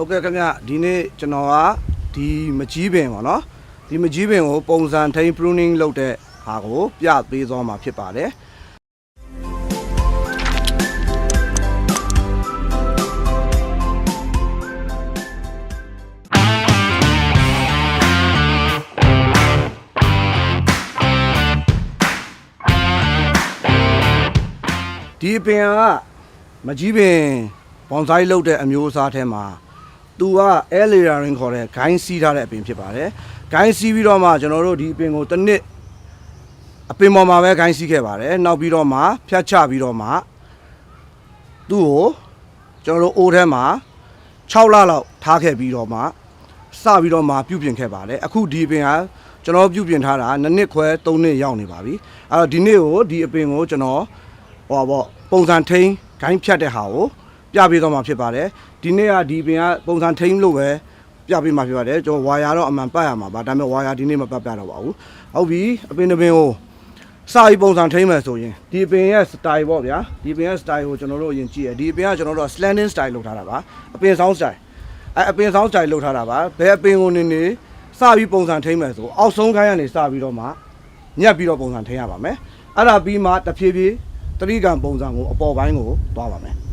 ဟုတ်ကဲ့ခင်ဗျဒီနေ့ကျွန်တော်ကဒီမကြီးပင်ပေါ့နော်ဒီမကြီးပင်ကိုပုံစံထိန်း pruning လုပ်တဲ့ဟာကိုပြပေးသွားမှာဖြစ်ပါတယ်ဒီပင်ကမကြီးပင်ဘွန်ဆိုင်လုပ်တဲ့အမျိုးအစားထဲမှာ သူက air layering ခေါ်တဲ့ဂိုင်းစီးထားတဲ့အပင်ဖြစ်ပါတယ်။ဂိုင်းစီးပြီးတော့မှကျွန်တော်တို့ဒီအပင်ကိုတစ်နှစ်အပင်ပေါ်မှာပဲဂိုင်းစီးခဲ့ပါတယ်။နောက်ပြီးတော့မှဖြတ်ချပြီးတော့မှသူ့ကိုကျွန်တော်တို့အိုးထဲမှာ6လလောက်ထားခဲ့ပြီးတော့မှစပြီးတော့မှပြုပြင်ခဲ့ပါတယ်။အခုဒီအပင်ကကျွန်တော်ပြုပြင်ထားတာ2နှစ်ခွဲ3နှစ်ရောက်နေပါပြီ။အဲ့တော့ဒီနေ့ကိုဒီအပင်ကိုကျွန်တော်ဟောပေါ့ပုံစံထိန်းဂိုင်းဖြတ်တဲ့ဟာကိုပြပေးတော့မှာဖြစ်ပါတယ် ဒီနေ့ကဒီပင်ကပုံစံထိန်းလို့ပဲပြပေးမှာဖြစ်ပါတယ်ကျွန်တော်ဝါယာတော့အမှန်ပတ်ရမှာပါဒါပေမဲ့ဝါယာဒီနေ့မပတ်ပြတော့ပါဘူးဟုတ်ပြီအပင်တစ်ပင်ကိုစာရီပုံစံထိန်းမယ်ဆိုရင်ဒီပင်ရဲ့ style ပေါ့ဗျာဒီပင်ရဲ့ style ကိုကျွန်တော်တို့အရင်ကြည့်ရဒီပင်ကကျွန်တော်တို့ slanting style လုပ်ထားတာပါအပင်ဆောင် style အဲအပင်ဆောင် style လုပ်ထားတာပါဘယ်အပင်ကိုနေနေစပြီးပုံစံထိန်းမယ်ဆိုအောက်ဆုံးခိုင်းကနေစပြီးတော့မှညက်ပြီးတော့ပုံစံထိန်းရပါမယ်အဲ့ဒါပြီးမှတဖြည်းဖြည်းတတိကံပုံစံကိုအပေါ်ပိုင်းကိုသွားပါမယ်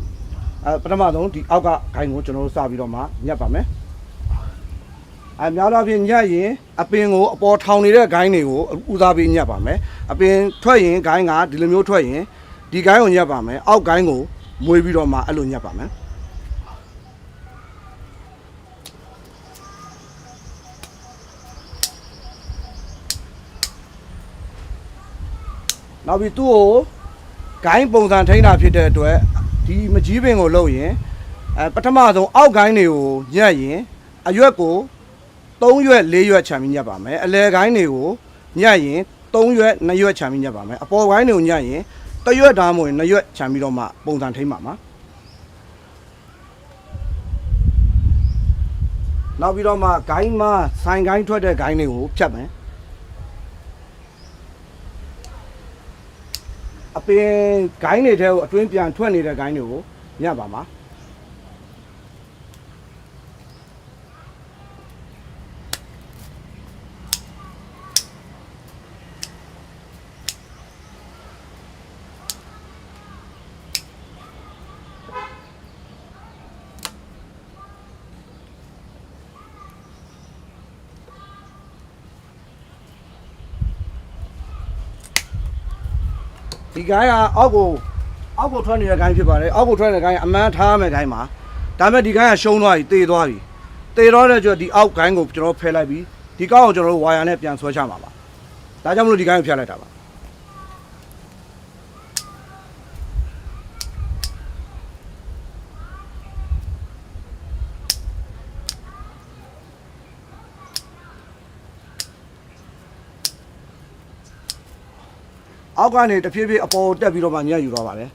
အဲပထမဆုံးဒီအောက်ကဂိုင်းကိုကျွန်တော်တို့စပြီးတော့မှညက်ပါမယ်အဲများသောအားဖြင့်ညက်ရင်အပင်ကိုအပေါ်ထောင်နေတဲ့ဂိုင်းတွေကိုဦးစားပေးညက်ပါမယ်အပင်ထွက်ရင်ဂိုင်းကဒီလိုမျိုးထွက်ရင်ဒီဂိုင်းကိုညက်ပါမယ်အောက်ဂိုင်းကိုမွေးပြီးတော့မှအဲ့လိုညက်ပါမယ်နောက်ပြီးသူ့ကိုဂိုင်းပုံစံထိန်းတာဖြစ်တဲ့အတွက် ဒီမကြီးပင်ကိုလုပ်ရင်အဲပထမဆုံးအောက်ဂိုင်းတွေကိုညက်ရင်အရွက်ကို3ရွက်4ရွက်ခြံပြီးညက်ပါမယ်အလဲဂိုင်းတွေကိုညက်ရင်3ရွက်2ရွက်ခြံပြီးညက်ပါမယ်အပေါ်ဂိုင်းတွေကိုညက်ရင်တစ်ရွက်ဒါမှမဟုတ်2ရွက်ခြံပြီးတော့မှပုံစံထိန်းပါမှာနောက်ပြီးတော့မှဂိုင်းမှာဆိုင်ဂိုင်းထွက်တဲ့ဂိုင်းတွေကိုဖြတ်မယ် အပင်ဂိုင်းတွေထဲကိုအတွင်းပြန်ထွက်နေတဲ့ဂိုင်းတွေကိုညက်ပါမှာ ဒီဂိုင်းကအောက်ကိုအောက်ကိုထွက်နေတဲ့ဂိုင်းဖြစ်ပါတယ်အောက်ကိုထွက်နေတဲ့ဂိုင်းကအမှန်ထားရမယ့်ဂိုင်းပါဒါပေမဲ့ဒီဂိုင်းကရှုံးသွားပြီတေသွားပြီတေတော့တဲ့ကျွတ်ဒီအောက်ဂိုင်းကိုကျွန်တော်ဖယ်လိုက်ပြီးဒီကောက်ကိုကျွန်တော်တို့ဝါယာနဲ့ပြန်ဆွဲချမှာပါဒါကြောင့်မလို့ဒီဂိုင်းကိုဖျက်လိုက်တာပါ အောက်ကနေတဖြည်းဖြည်းအပေါ်တက်ပြီးတော့မှညက်ယူတော့ပါတယ်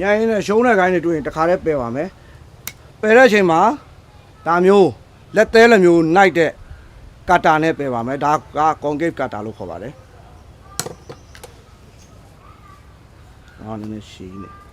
ညရင်နဲ့ရှုံးတဲ့ဂိုင်းတွေတွေ့ရင်တခါတည်းပယ်ပါမယ်ပယ်တဲ့အချိန်မှာဒါမျိုးလက်သေးလက်မျိုးနိုင်တဲ့ကတ်တာနဲ့ပယ်ပါမယ်ဒါကကွန်ကစ်ကတ်တာလို့ခေါ်ပါတယ်အော်နည်းနည်းရှည်နေ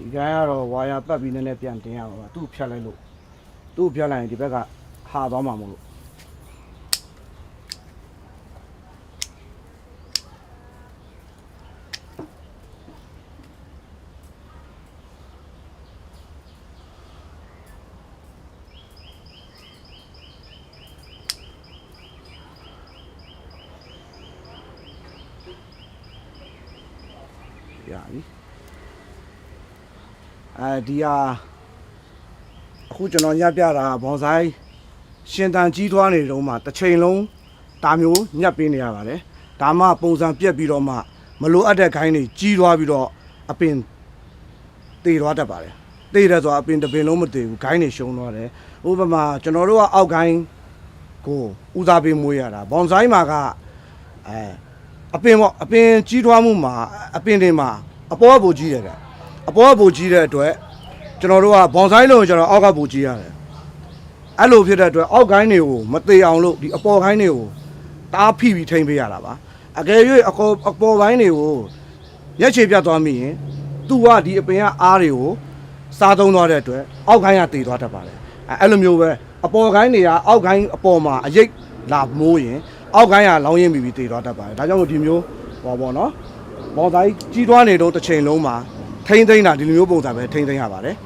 ဒီကိုင်းကတော့ဝါယာပတ်ပြီးနည်းနည်းပြန်တင်ရပါပါသူ့ဖြတ်လိုက်လို့သူ့ဖြတ်လိုက်ရင်ဒီဘက်ကဟာသွားမှာမဟုတ်လို့ရပြီ အဲဒီဟာအခုကျွန်တော်ညက်ပြတာဘွန်ဆိုင်ရှင်တန်ကြီးထွားနေတော့မှတစ်ချိန်လုံးဒါမျိုးညက်ပေးနေရပါတယ်ဒါမှပုံစံပြက်ပြီးတော့မှမလိုအပ်တဲ့ခိုင်းတွေကြီးထွားပြီးတော့အပင်တေသွားတတ်ပါတယ်တေတယ်ဆိုတာအပင်တစ်ပင်လုံးမတေဘူးခိုင်းတွေရှုံသွားတယ်ဥပမာကျွန်တော်တို့ကအောက်ခိုင်းကိုဦးစားပေးမွေးရတာဘွန်ဆိုင်မှာကအဲအပင်ပေါ့အပင်ကြီးထွားမှုမှာအပင်တွေမှာအပေါ်ကပူကြီးတယ်က အပေါ်ကပူကြီးတဲ့အတွက်ကျွန်တော်တို့ကဘွန်ဆိုင်လုံးကိုကျွန်တော်အောက်ကပူကြီးရတယ်အဲ့လိုဖြစ်တဲ့အတွက်အောက်ကိုင်းတွေကိုမသေးအောင်လို့ဒီအပေါ်ကိုင်းတွေကိုတားဖိပြီးထိမ့်ပေးရတာပါအကယ်၍အပေါ်အပေါ်ပိုင်းတွေကိုရက်ချေပြတ်သွားမိရင်သူကဒီအပင်ကအားတွေကိုစားသုံးသွားတဲ့အတွက်အောက်ကိုင်းကတည်သွားတတ်ပါတယ်အဲ့အဲ့လိုမျိုးပဲအပေါ်ကိုင်းတွေကအောက်ကိုင်းအပေါ်မှာအရိတ်လာမိုးရင်အောက်ကိုင်းကလောင်းရင်ပြီးပြီးတည်သွားတတ်ပါတယ်ဒါကြောင့်မို့ဒီမျိုးဟောပေါ့နော်ဘော်တိုင်းကြီးထွားနေတော့တစ်ချိန်လုံးမှာ ထိမ့်သိမ့်တာဒီလိုမျိုးပုံစံပဲထိမ့်သိမ့်ရပါတယ်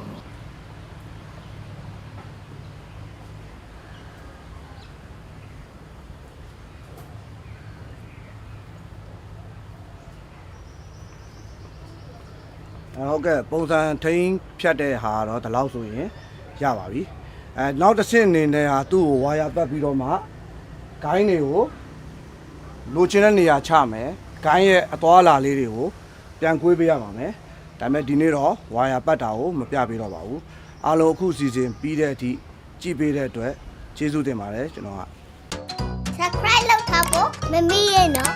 အဲဟုတ်ကဲ့ပုံစံထိန်းဖြတ်တဲ့ဟာတော့ဒီလောက်ဆိုရင်ရပါပြီအဲနောက်တစ်ဆင့်အနေနဲ့ဟာသူ့ကိုဝါယာပတ်ပြီးတော့မှဂိုင်းတွေကိုလိုချင်တဲ့နေရာချမယ်ဂိုင်းရဲ့အသွားအလာလေးတွေကိုပြန်ကွေးပေးရပါမယ် ဒါပေမဲ့ဒီနေ့တော့ဝါယာပတ်တာကိုမပြပေးတော့ပါဘူးအားလုံးအခုစီစဉ်ပြီးတဲ့အထိကြည့်ပေးတဲ့အတွက်ကျေးဇူးတင်ပါတယ်ကျွန်တော်က subscribe လုပ်ထားဖို့မမေ့ရနော်